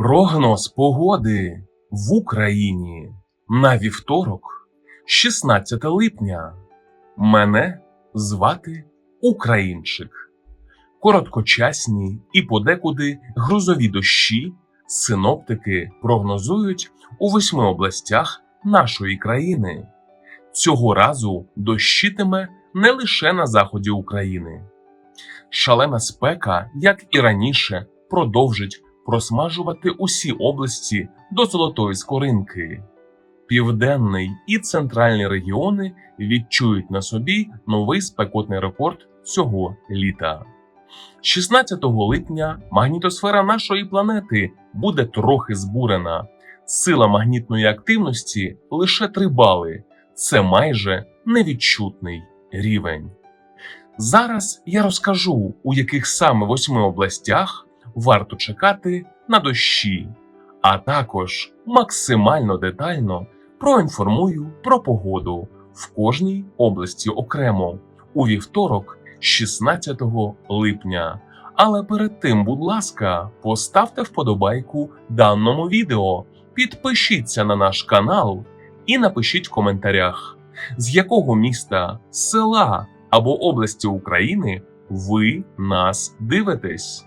Прогноз погоди в Україні на вівторок, 16 липня. Мене звати Українчик. Короткочасні і подекуди грузові дощі синоптики прогнозують у восьми областях нашої країни. Цього разу дощитиме не лише на заході України. Шалена спека, як і раніше, продовжить просмажувати усі області до золотої скоринки. Південний і центральні регіони відчують на собі новий спекотний рекорд цього літа. 16 липня магнітосфера нашої планети буде трохи збурена. Сила магнітної активності лише 3 бали. Це майже невідчутний рівень. Зараз я розкажу, у яких саме восьми областях варто чекати на дощі, а також максимально детально проінформую про погоду в кожній області окремо у вівторок, 16 липня. Але перед тим, будь ласка, поставте вподобайку даному відео, підпишіться на наш канал і напишіть в коментарях, з якого міста, села або області України ви нас дивитесь.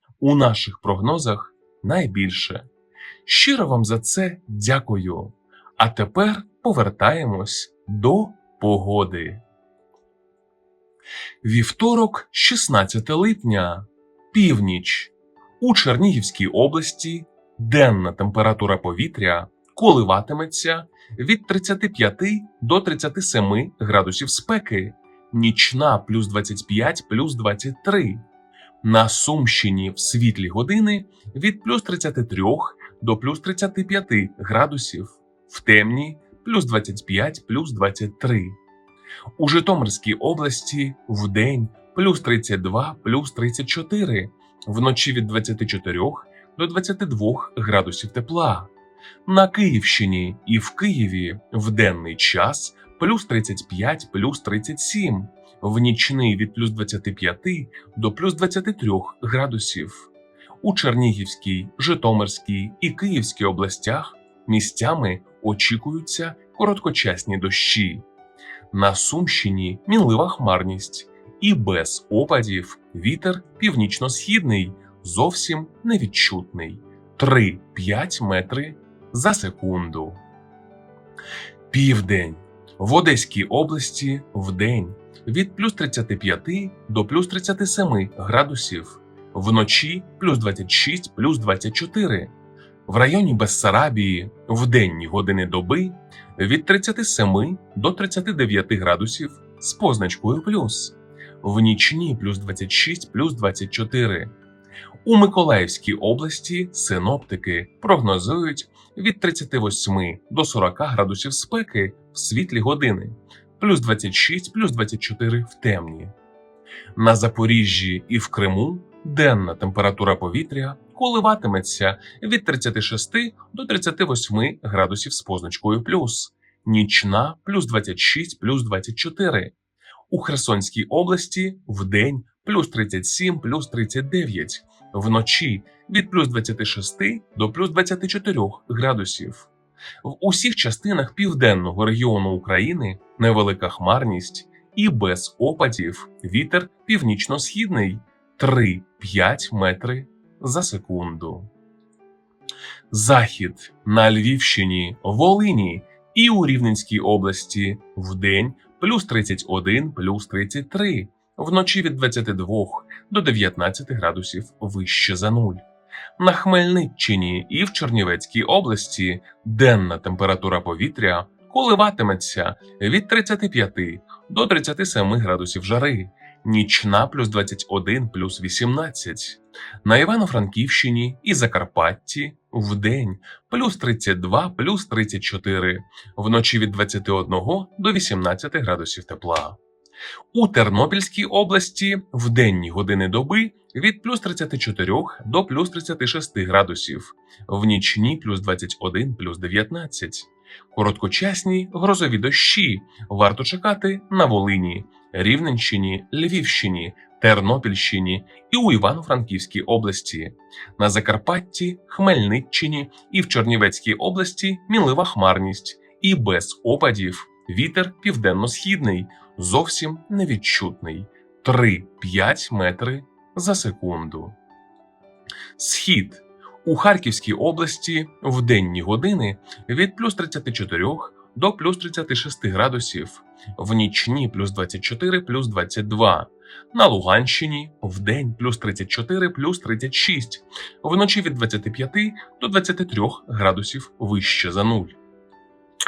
у наших прогнозах найбільше. Щиро вам за це дякую. А тепер повертаємось до погоди. Вівторок, 16 липня, північ. У Чернігівській області денна температура повітря коливатиметься від 35 до 37 градусів спеки, нічна плюс 25 плюс 23. На Сумщині в світлі години від плюс 33 до плюс 35 градусів, в темні плюс 25 плюс 23. У Житомирській області в день плюс 32 плюс 34, вночі від 24 до 22 градусів тепла. На Київщині і в Києві в денний час плюс 35 плюс 37, в нічний від плюс 25 до плюс 23 градусів. У Чернігівській, Житомирській і Київській областях місцями очікуються короткочасні дощі. На Сумщині мінлива хмарність і без опадів вітер північно-східний зовсім невідчутний 3-5 метри за секунду. Південь в Одеській області в день від плюс 35 до плюс 37 градусів, вночі плюс 26 плюс 24. В районі Бессарабії в денні години доби від 37 до 39 градусів з позначкою плюс, в нічні плюс 26 плюс 24. У Миколаївській області синоптики прогнозують від 38 до 40 градусів спеки в світлі години, плюс 26 плюс 24 в темні. На Запоріжжі і в Криму денна температура повітря коливатиметься від 36 до 38 градусів з позначкою плюс, нічна плюс 26 плюс 24. У Херсонській області в день плюс 37 плюс 39, вночі від плюс 26 до плюс 24 градусів. В усіх частинах південного регіону України невелика хмарність і без опадів вітер північно-східний 3-5 метри за секунду. Захід на Львівщині, Волині і у Рівненській області вдень плюс 31 плюс 33, вночі від 22 до 19 градусів вище за нуль. На Хмельниччині і в Чернівецькій області денна температура повітря коливатиметься від 35 до 37 градусів жари, нічна плюс 21 плюс 18. На Івано-Франківщині і Закарпатті вдень плюс 32, плюс 34, вночі від 21 до 18 градусів тепла. У Тернопільській області в денні години доби від плюс 34 до плюс 36 градусів, в нічні плюс 21, плюс 19. Короткочасні грозові дощі варто чекати на Волині, Рівненщині, Львівщині, Тернопільщині і у Івано-Франківській області. На Закарпатті, Хмельниччині і в Чернівецькій області мінлива хмарність і без опадів. Вітер південно-східний, зовсім невідчутний 3-5 метри за секунду. Схід у Харківській області в денні години від плюс 34 до плюс 36 градусів, в нічні плюс 24 плюс 22. На Луганщині в день плюс 34 плюс 36, вночі від 25 до 23 градусів вище за нуль.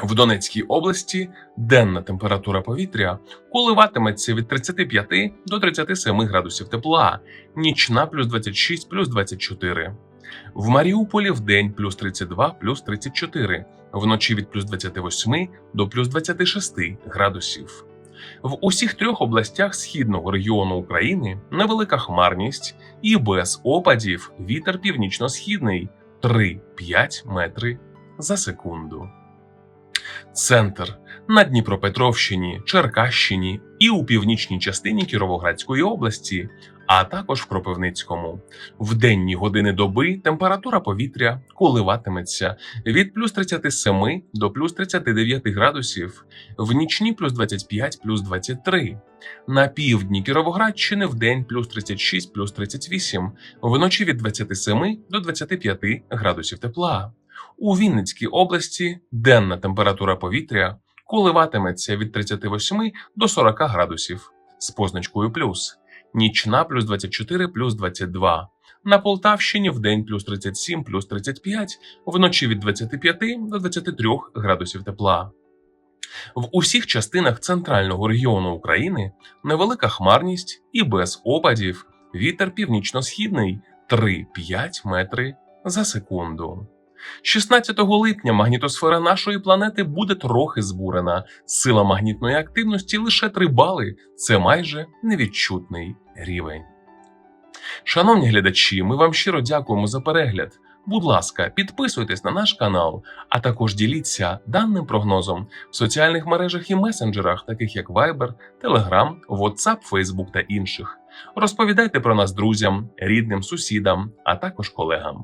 В Донецькій області денна температура повітря коливатиметься від 35 до 37 градусів тепла, нічна плюс 26 плюс 24. В Маріуполі в день плюс 32 плюс 34, вночі від плюс 28 до плюс 26 градусів. В усіх трьох областях східного регіону України невелика хмарність і без опадів вітер північно-східний 3-5 метри за секунду. Центр на Дніпропетровщині, Черкащині і у північній частині Кіровоградської області, а також в Кропивницькому. В денні години доби температура повітря коливатиметься від плюс 37 до плюс 39 градусів, в нічні плюс 25 плюс 23. На півдні Кіровоградщини в день плюс 36 плюс 38, вночі від 27 до 25 градусів тепла. У Вінницькій області денна температура повітря коливатиметься від 38 до 40 градусів з позначкою плюс, нічна плюс 24 плюс 22. На Полтавщині в день плюс 37 плюс 35, вночі від 25 до 23 градусів тепла. В усіх частинах центрального регіону України невелика хмарність і без опадів вітер північно-східний 3-5 метри за секунду. 16 липня магнітосфера нашої планети буде трохи збурена. Сила магнітної активності лише 3 бали. Це майже невідчутний рівень. Шановні глядачі, ми вам щиро дякуємо за перегляд. Будь ласка, підписуйтесь на наш канал, а також діліться даним прогнозом в соціальних мережах і месенджерах, таких як Viber, Telegram, WhatsApp, Facebook та інших. Розповідайте про нас друзям, рідним, сусідам, а також колегам.